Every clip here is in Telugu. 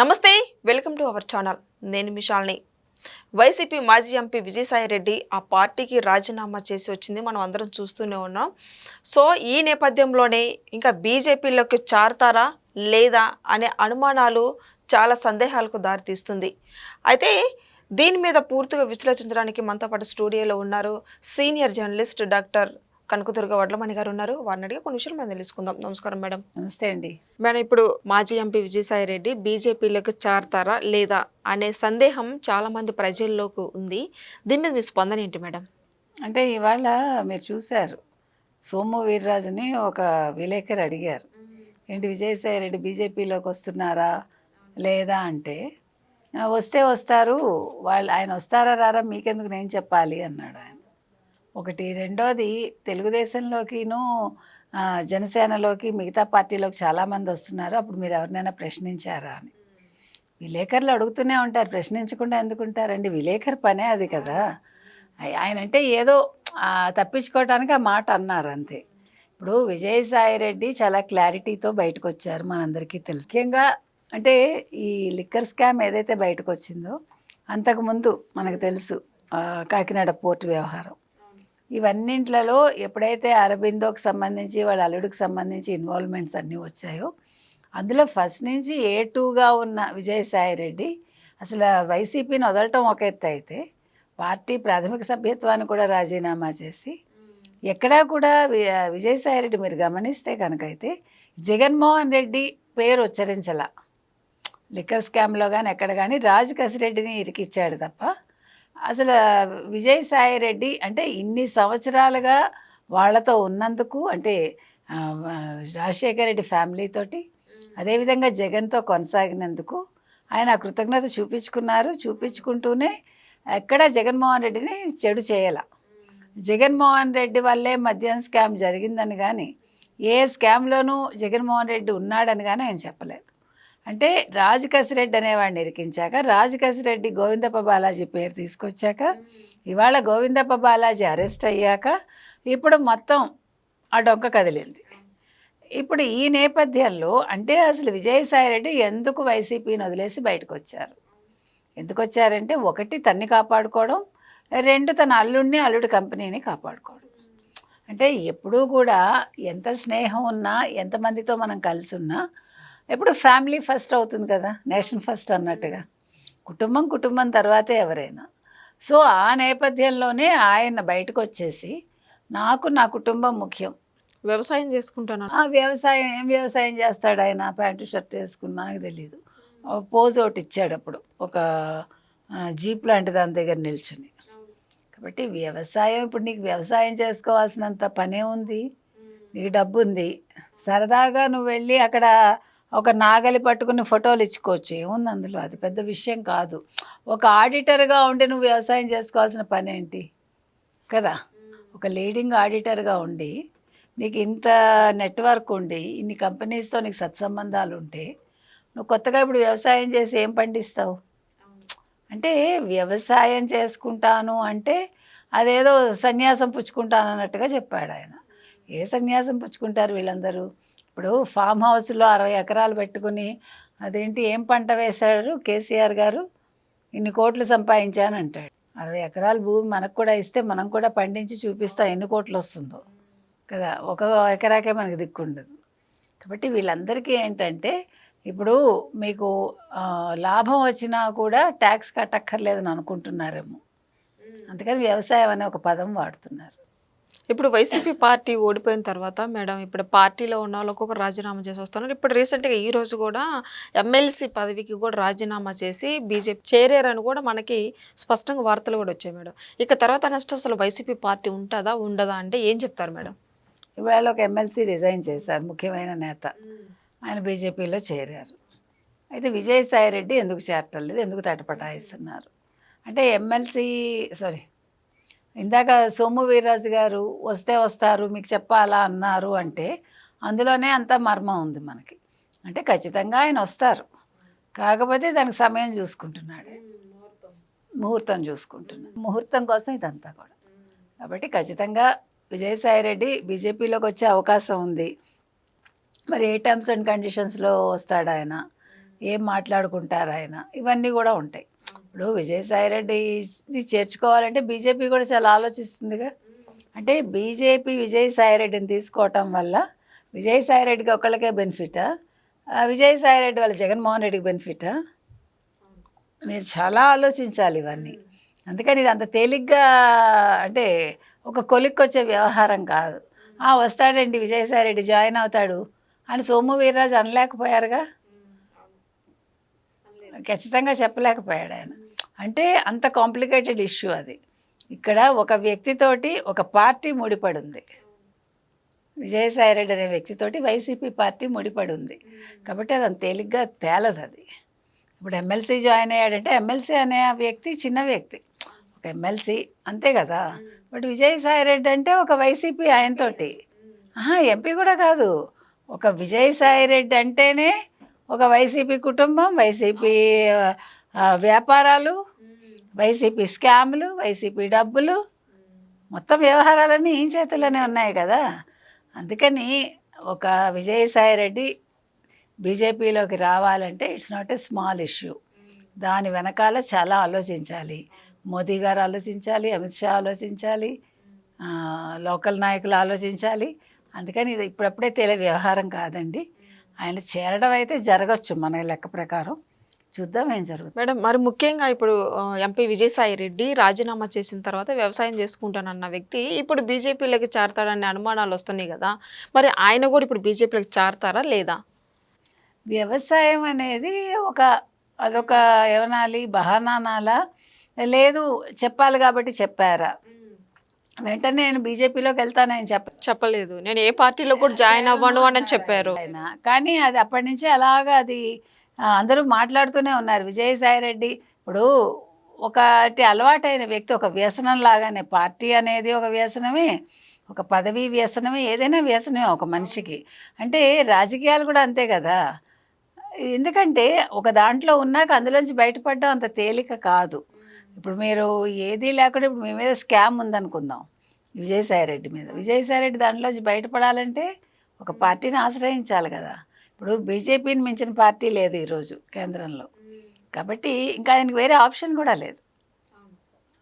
నమస్తే వెల్కమ్ టు అవర్ ఛానల్. నేను మిషాల్ని వైసీపీ మాజీ ఎంపీ విజయసాయి రెడ్డి ఆ పార్టీకి రాజీనామా చేసి వచ్చింది. మనం అందరం చూస్తూనే ఉన్నాం. సో ఈ నేపథ్యంలోనే ఇంకా బీజేపీలోకి చారుతారా లేదా అనే అనుమానాలు చాలా సందేహాలకు దారితీస్తుంది. అయితే దీని మీద పూర్తిగా విశ్లేషించడానికి మనతో పాటు స్టూడియోలో ఉన్నారు senior journalist doctor Kanakadurga Vadlamani గారు ఉన్నారు వారిని అడిగి కొన్ని విషయాలు మనం తెలుసుకుందాం. నమస్కారం మేడం. నమస్తే అండి. మేడం ఇప్పుడు మాజీ ఎంపీ విజయసాయి రెడ్డి బీజేపీలోకి చేరతారా లేదా అనే సందేహం చాలా మంది ప్రజల్లోకి ఉంది. దీని మీద మీ స్పందన ఏంటి మేడం? అంటే ఇవాళ మీరు చూశారు సోము వీర్రాజుని ఒక విలేకరు అడిగారు. ఏంటి విజయసాయి రెడ్డి బీజేపీలోకి వస్తున్నారా లేదా అంటే "ఆ, వస్తే వస్తారు వాళ్ళు ఆయన వస్తారా రారా మీకెందుకు నేను చెప్పాలి అన్నాడు ఆయన. ఒకటి. రెండోది తెలుగుదేశంలోకిను జనసేనలోకి మిగతా పార్టీలోకి చాలామంది వస్తున్నారు. అప్పుడు మీరు ఎవరినైనా ప్రశ్నించారా అని. విలేకరులు అడుగుతూనే ఉంటారు. ప్రశ్నించకుండా ఎందుకుంటారండి? విలేకరు పనే అది కదా. ఆయన అంటే ఏదో తప్పించుకోవటానికి ఆ మాట అన్నారు అంతే. ఇప్పుడు విజయసాయి రెడ్డి చాలా క్లారిటీతో బయటకు వచ్చారు మనందరికీ తెలుసు. ముఖ్యంగా అంటే ఈ లిక్కర్ స్కామ్ ఏదైతే బయటకు వచ్చిందో అంతకుముందు మనకు తెలుసు కాకినాడ పోర్టు వ్యవహారం. ఇవన్నింట్లలో ఎప్పుడైతే అరబిందోకి సంబంధించి వాళ్ళ అల్లుడికి సంబంధించి ఇన్వాల్వ్మెంట్స్ అన్నీ వచ్చాయో అందులో ఫస్ట్ నుంచి ఏ టూగా ఉన్న విజయసాయి రెడ్డి అసలు వైసీపీని వదలటం ఒక ఎత్తు అయితే పార్టీ ప్రాథమిక సభ్యత్వాన్ని కూడా రాజీనామా చేసి ఎక్కడా కూడా విజయసాయి రెడ్డి మీరు గమనిస్తే కనుకైతే జగన్మోహన్ రెడ్డి పేరు ఉచ్చరించాల. లిక్కర్ స్కామ్లో కానీ ఎక్కడ కానీ రాజు కసిరెడ్డిని ఇరికిచ్చాడు తప్ప అసలు విజయసాయి రెడ్డి అంటే ఇన్ని సంవత్సరాలుగా వాళ్ళతో ఉన్నందుకు అంటే రాజశేఖర రెడ్డి ఫ్యామిలీతోటి అదేవిధంగా జగన్తో కొనసాగినందుకు ఆయన ఆ కృతజ్ఞత చూపించుకున్నారు. చూపించుకుంటూనే ఎక్కడ జగన్మోహన్ రెడ్డిని చెడు చేయాల. జగన్మోహన్ రెడ్డి వల్లే మద్యం స్కామ్ జరిగిందని కానీ ఏ స్కామ్లోనూ జగన్మోహన్ రెడ్డి ఉన్నాడని కానీ ఆయన చెప్పలేదు. అంటే రాజు కసిరెడ్డి అనేవాడిని ఇరికించాక రాజు కసిరెడ్డి గోవిందప్ప బాలాజీ పేరు తీసుకొచ్చాక ఇవాళ గోవిందప్ప బాలాజీ అరెస్ట్ అయ్యాక ఇప్పుడు మొత్తం ఆ డొంక కదిలింది. ఇప్పుడు ఈ నేపథ్యంలో అంటే అసలు విజయసాయి రెడ్డి ఎందుకు వైసీపీని వదిలేసి బయటకు వచ్చారు ఎందుకు వచ్చారంటే ఒకటి తన్ని కాపాడుకోవడం రెండు తన అల్లుడిని అల్లుడి కంపెనీని కాపాడుకోవడం. అంటే ఎప్పుడూ కూడా ఎంత స్నేహం ఉన్నా ఎంతమందితో మనం కలిసి ఉన్నా ఎప్పుడు ఫ్యామిలీ ఫస్ట్ అవుతుంది కదా నేషన్ ఫస్ట్ అన్నట్టుగా. కుటుంబం కుటుంబం తర్వాతే ఎవరైనా. సో ఆ నేపథ్యంలోనే ఆయన బయటకు వచ్చేసి నాకు నా కుటుంబం ముఖ్యం. వ్యవసాయం చేసుకుంటాను? ఆ వ్యవసాయం ఏం వ్యవసాయం చేస్తాడు ఆయన? ప్యాంటు షర్ట్ వేసుకుని మనకు తెలియదు పోజ్ ఒకటి ఇచ్చాడు అప్పుడు ఒక జీప్ లాంటి దాని దగ్గర నిల్చుని. కాబట్టి వ్యవసాయం ఇప్పుడు నీకు వ్యవసాయం చేసుకోవాల్సినంత పనే ఉంది. నీకు డబ్బు ఉంది సరదాగా నువ్వు వెళ్ళి అక్కడ ఒక నాగలి పట్టుకుని ఫోటోలు ఇచ్చుకోవచ్చు. ఏముంది అందులో? అది పెద్ద విషయం కాదు. ఒక ఆడిటర్గా ఉండి నువ్వు వ్యవసాయం చేసుకోవాల్సిన పని ఏంటి? కదా? ఒక లీడింగ్ ఆడిటర్గా ఉండి నీకు ఇంత నెట్వర్క్ ఉండి ఇన్ని కంపెనీస్తో నీకు సత్సంబంధాలు ఉంటే నువ్వు కొత్తగా ఇప్పుడు వ్యవసాయం చేసి ఏం పండిస్తావు? అంటే వ్యవసాయం చేసుకుంటాను అంటే అదేదో సన్యాసం పుచ్చుకుంటాను అన్నట్టుగా చెప్పాడు ఆయన ఏ సన్యాసం పుచ్చుకుంటారు వీళ్ళందరూ? ఇప్పుడు ఫామ్ హౌస్లో అరవై ఎకరాలు పెట్టుకుని అదేంటి ఏం పంట వేశారు కేసీఆర్ గారు? ఇన్ని కోట్లు సంపాదించాను అంటాడు. అరవై ఎకరాల భూమి మనకు కూడా ఇస్తే మనం కూడా పండించి చూపిస్తాం ఎన్ని కోట్లు వస్తుందో. కదా ఒక ఎకరాకే మనకి దిక్కుండదు కాబట్టి వీళ్ళందరికీ ఏంటంటే ఇప్పుడు మీకు లాభం వచ్చినా కూడా ట్యాక్స్ కట్టక్కర్లేదని అనుకుంటున్నారేమో. అందుకని వ్యవసాయం అనే ఒక పదం వాడుతున్నారు. ఇప్పుడు వైసీపీ పార్టీ ఓడిపోయిన తర్వాత మేడం ఇప్పుడు పార్టీలో ఉన్న వాళ్ళు ఒక్కొక్కరు రాజీనామా చేసి వస్తున్నారు. ఇప్పుడు రీసెంట్గా ఈ రోజు కూడా ఎమ్మెల్సీ పదవికి కూడా రాజీనామా చేసి బీజేపీ చేరారని కూడా మనకి స్పష్టంగా వార్తలు కూడా వచ్చాయి మేడం. ఇక తర్వాత నెక్స్ట్ అసలు వైసీపీ పార్టీ ఉంటుందా ఉండదా అంటే ఏం చెప్తారు మేడం? ఇవాళ ఒక ఎమ్మెల్సీ రిజైన్ చేశారు ముఖ్యమైన నేత. ఆయన బీజేపీలో చేరారు. అయితే విజయసాయి రెడ్డి ఎందుకు చేరటం లేదు ఎందుకు తటపటాయిస్తున్నారు? అంటే ఎమ్మెల్సీ సారీ ఇందాక సోము వీర్రాజు గారు వస్తే వస్తారు మీకు చెప్పాలా అన్నారు అంటే అందులోనే అంత మర్మం ఉంది మనకి. అంటే ఖచ్చితంగా ఆయన వస్తారు. కాకపోతే దానికి సమయం చూసుకుంటున్నాడు. ముహూర్తం చూసుకుంటున్నాడు. ముహూర్తం కోసం ఇదంతా కూడా. కాబట్టి ఖచ్చితంగా విజయసాయి రెడ్డి బీజేపీలోకి వచ్చే అవకాశం ఉంది. మరి ఏ టర్మ్స్ అండ్ కండిషన్స్లో వస్తాడు ఆయన ఏం మాట్లాడుకుంటారు ఆయన ఇవన్నీ కూడా ఉంటాయి. ఇప్పుడు విజయసాయిరెడ్డి ఇది చేర్చుకోవాలంటే బీజేపీ కూడా చాలా ఆలోచిస్తుందిగా. అంటే బీజేపీ విజయసాయిరెడ్డిని తీసుకోవటం వల్ల విజయసాయిరెడ్డికి ఒకళ్ళకే బెనిఫిటా? విజయసాయిరెడ్డి వాళ్ళ జగన్మోహన్ రెడ్డికి బెనిఫిటా? మీరు చాలా ఆలోచించాలి ఇవన్నీ. అందుకని ఇది అంత తేలిగ్గా అంటే ఒక కొలిక్కొచ్చే వ్యవహారం కాదు. ఆ వస్తాడండి విజయసాయిరెడ్డి జాయిన్ అవుతాడు అని సోము వీర్రాజు అనలేకపోయారుగా? ఖచ్చితంగా చెప్పలేకపోయాడు ఆయన. అంటే అంత కాంప్లికేటెడ్ ఇష్యూ అది. ఇక్కడ ఒక వ్యక్తితోటి ఒక పార్టీ ముడిపడి ఉంది విజయసాయిరెడ్డి అనే వ్యక్తితోటి వైసీపీ పార్టీ ముడిపడి ఉంది కాబట్టి అది అంత తేలిగ్గా తేలదు అది. ఇప్పుడు ఎమ్మెల్సీ జాయిన్ అయ్యాడంటే ఎమ్మెల్సీ అనే వ్యక్తి చిన్న వ్యక్తి. ఒక ఎమ్మెల్సీ అంతే కదా. బట్ విజయసాయిరెడ్డి అంటే ఒక వైసీపీ ఆయనతోటి. ఆహా ఎంపీ కూడా కాదు. ఒక విజయసాయిరెడ్డి అంటేనే ఒక వైసీపీ కుటుంబం వైసీపీ వ్యాపారాలు వైసీపీ స్కాములు వైసీపీ డబ్బులు మొత్తం వ్యవహారాలన్నీ ఈ చేతుల్లోనే ఉన్నాయి కదా. అందుకని ఒక విజయసాయిరెడ్డి బీజేపీలోకి రావాలంటే it's not a small issue. దాని వెనకాల చాలా ఆలోచించాలి. మోదీ గారు ఆలోచించాలి అమిత్ షా ఆలోచించాలి లోకల్ నాయకులు ఆలోచించాలి. అందుకని ఇది ఇప్పుడప్పుడే తెలియ వ్యవహారం కాదండి. ఆయన చేరడం అయితే జరగచ్చు మన లెక్క ప్రకారం. చూద్దాం ఏం జరుగుతుంది. మేడం మరి ముఖ్యంగా ఇప్పుడు ఎంపీ విజయసాయి రెడ్డి రాజీనామా చేసిన తర్వాత వ్యవసాయం చేసుకుంటానన్న వ్యక్తి ఇప్పుడు బీజేపీలోకి చేరతాడనే అనుమానాలు వస్తున్నాయి కదా. మరి ఆయన కూడా ఇప్పుడు బీజేపీలోకి చేరతారా లేదా? వ్యవసాయం అనేది ఒక అదొక ఏమనాలి బహానానాలా? లేదు చెప్పాలి కాబట్టి చెప్పారా? వెంటనే నేను బీజేపీలోకి వెళ్తానని చెప్ప చెప్పలేదు. నేను ఏ పార్టీలో కూడా జాయిన్ అవ్వను అని చెప్పారు. ఆయన కానీ అది అప్పటి నుంచి అలాగా అది అందరూ మాట్లాడుతూనే ఉన్నారు. విజయసాయి రెడ్డి ఇప్పుడు ఒకటి అలవాటైన వ్యక్తి ఒక వ్యసనం లాగానే పార్టీ అనేది ఒక వ్యసనమే ఒక పదవి వ్యసనమే ఏదైనా వ్యసనమే ఒక మనిషికి. అంటే రాజకీయాలు కూడా అంతే కదా. ఎందుకంటే ఒక దాంట్లో ఉన్నాక అందులోంచి బయటపడడం అంత తేలిక కాదు. ఇప్పుడు మీరు ఏదీ లేకుండా ఇప్పుడు మీ మీద స్కామ్ ఉందనుకుందాం విజయసాయి రెడ్డి మీద. విజయసాయిరెడ్డి దాంట్లోంచి బయటపడాలంటే ఒక పార్టీని ఆశ్రయించాలి కదా. ఇప్పుడు బీజేపీని మించిన పార్టీ లేదు ఈరోజు కేంద్రంలో. కాబట్టి ఇంకా ఆయనకి వేరే ఆప్షన్ కూడా లేదు.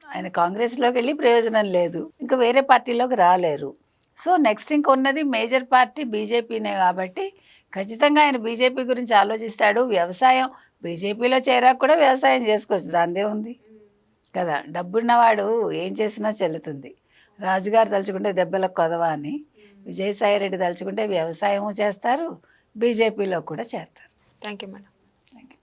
ఆయన కాంగ్రెస్లోకి వెళ్ళి ప్రయోజనం లేదు. ఇంకా వేరే పార్టీలోకి రాలేరు. సో నెక్స్ట్ ఇంకొన్నది మేజర్ పార్టీ బీజేపీనే కాబట్టి ఖచ్చితంగా ఆయన బీజేపీ గురించి ఆలోచిస్తాడు. వ్యవసాయం బీజేపీలో చేరాక కూడా వ్యవసాయం చేసుకోవచ్చు. దాందే ఉంది కదా. డబ్బున్నవాడు ఏం చేసినా చెల్లుతుంది. రాజుగారు తలుచుకుంటే దెబ్బలకు కొదవా అని. విజయసాయి రెడ్డి తలుచుకుంటే వ్యవసాయము చేస్తారు. బీజేపీలో కూడా చేస్తారు. Thank you madam